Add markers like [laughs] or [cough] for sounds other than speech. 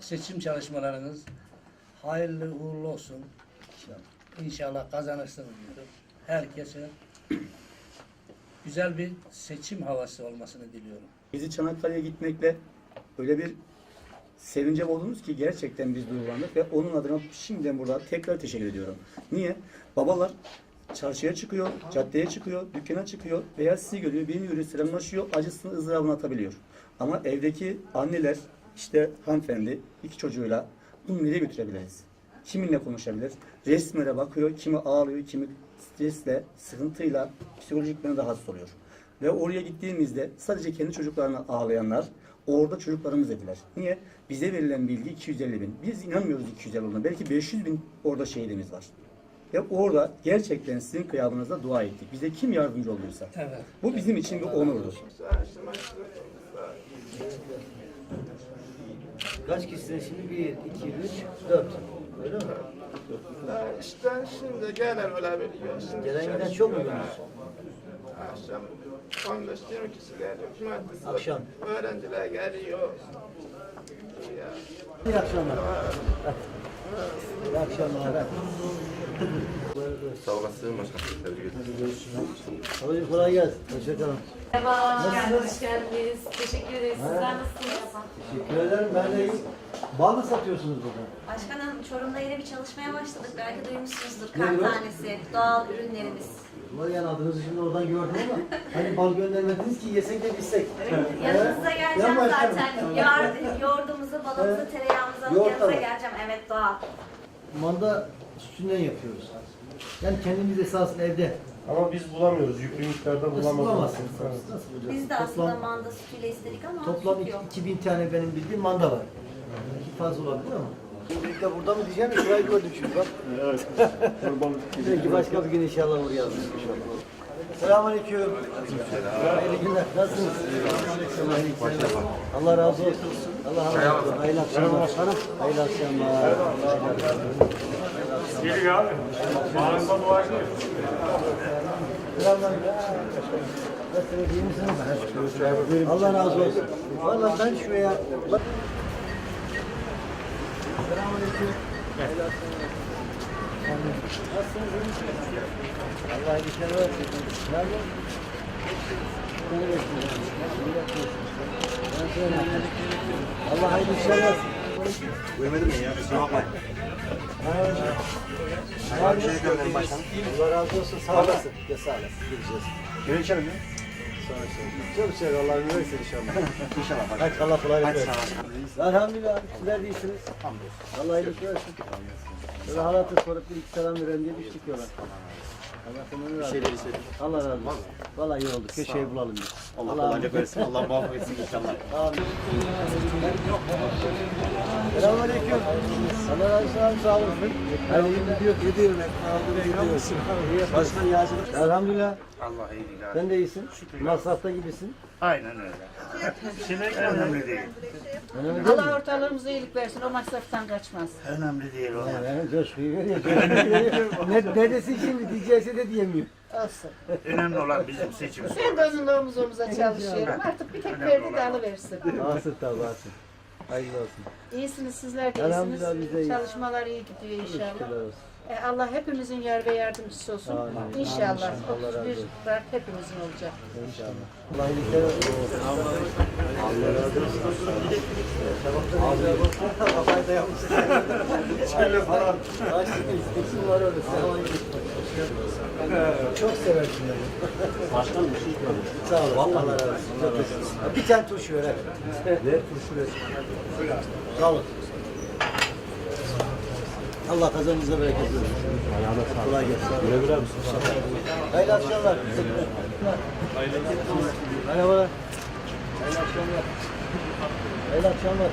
Seçim çalışmalarınız hayırlı uğurlu olsun. İnşallah kazanırsınız diyorum. Herkese güzel bir seçim havası olmasını diliyorum. Bizi Çanakkale'ye gitmekle öyle bir sevince oldunuz ki gerçekten biz duygulandık ve onun adına şimdiden burada tekrar teşekkür ediyorum. Niye? Babalar çarşıya çıkıyor, caddeye çıkıyor, dükkana çıkıyor veya sizi görüyor, beni görüyor, selamlaşıyor, acısını, ızdırabını atabiliyor. Ama evdeki anneler, işte hanımefendi, iki çocuğuyla bunu nereye götürebiliriz? Kiminle konuşabilir? Resmere bakıyor, kimi ağlıyor, kimi stresle, sıkıntıyla, psikolojikmen rahatsız oluyor. Ve oraya gittiğimizde sadece kendi çocuklarına ağlayanlar orada çocuklarımız dediler. Niye? Bize verilen bilgi 250 bin. Biz inanmıyoruz 250 olduğuna. Belki 500 bin orada şehidimiz var. Ve orada gerçekten sizin kıyabınızda dua ettik. Bize kim yardımcı olduysa. Evet. Bu bizim için bir onurdur. Kaç kişisiniz şimdi? Bir, iki, üç, dört. Öyle mi? Ha, İşte şimdi gelen olabiliyor. Şimdi Gelen giden çok mu görüyorsun? Akşam 15-20 kişi geliyor. Cumartesi Akşam. öğrenciler geliyor. Ya. İyi akşamlar. İyi akşamlar. Sağ olasın başkanım. Tebrik ederim. Ablacığım kolay gelsin. Hoşçakalın. Merhaba, Nasılsınız? hoş geldiniz. Teşekkür ederiz. Sizler nasılsınız? Teşekkür ederim. Ben de iyiyim. Bal mı satıyorsunuz burada? Başkanım, Çorum'da yine bir çalışmaya başladık. Belki duymuşsunuzdur. Kar tanesi, doğal ürünlerimiz. Var yani adınızı şimdi oradan gördüm ama hani bal göndermediniz ki yesek de bilsek. Yanınıza Ya geleceğim başkanım. zaten. Yoğurdumuzu, balımızı, Evet. tereyağımızı alıp Yoğurt yanınıza da var. geleceğim. Evet, doğal. Manda sütünden yapıyoruz. Yani kendimiz esasında evde. Ama biz bulamıyoruz. Yüklü miktarda Nasıl bulamıyoruz. bulamazsınız? Nasıl bulacaksınız? Biz de aslında Toplam- manda sütüyle istedik ama Toplam süt yok. 2000 tane benim bildiğim manda var. Belki fazla olabilir ama. İlk de burada mı diyeceğim şurayı gördüm şimdi bak. Evet. Belki [laughs] başka bir gün inşallah buraya alırız inşallah. Selamünaleyküm. Hayırlı günler. Nasılsınız? Allah razı olsun. Allah razı olsun. Hayırlı akşamlar. Hayırlı akşamlar. Allah razı olsun. Valla ben şuraya... Selamünaleyküm. Nasılsınız? Allah iyilikler versin. Allah hayırlı işler versin. Uyumadım ya. Kusura bakmayın. Hayırlı bir şey görmedim başkanım. Allah razı olsun. Sağ olasın. Ya sağ olasın. Görüşeceğiz. Gelin içelim ya. Çok şey Allah'ın versin inşallah. İnşallah. Hadi Allah kolaylık versin. Elhamdülillah abi sizler de iyisiniz. Allah iyilik versin. Böyle halatı sorup bir iki selam verelim diye düştük yola. Allah razı olsun. Allah razı olsun. Vallahi iyi oldu. Köşeyi bulalım biz. Allah kolaylık versin. Allah muvaffak etsin inşallah. Amin. Selamünaleyküm. Allah razı olsun sağ olasın. Hayırlı günler. Gidiyor, gidiyorum. Başkan yağcılık. Elhamdülillah. Allah iyilik Sen de iyisin. Masrafta gibisin. Aynen öyle. Sinek önemli değil. Önemli değil mi? Allah ortalarımıza iyilik versin. O masraftan kaçmaz. Önemli değil o. Yani coşkuyu veriyor. ne, ne desin şimdi diyecekse de diyemiyor. Olsun. Önemli olan bizim seçimimiz. Ben de onunla omuz omuza çalışıyorum. Artık bir tek verdi de alıversin. Asıl tabi asıl. Hayırlı olsun. İyisiniz sizler de iyisiniz. Çalışmalar iyi gidiyor inşallah. E, Allah hepimizin yar ve yardımcısı olsun. Amin. İnşallah. Allah razı 31 olsun. Mart hepimizin olacak. İnşallah. Allah iyilikler versin. Allah razı olsun. Kafayı da yapmışsın. Şöyle falan. Açtım istekim var orada. Selamünaleyküm. Çok seversin beni. Başkan bir şey Sağ ol. Allah razı olsun. Bir tane turşu ver. Ver turşu ver. Sağ olun. Allah kazanınıza bereket versin. Ayağına sağlık. Kolay gelsin. Güle güle misin? Hayırlı akşamlar. Merhabalar. Hayırlı akşamlar. Hayırlı akşamlar.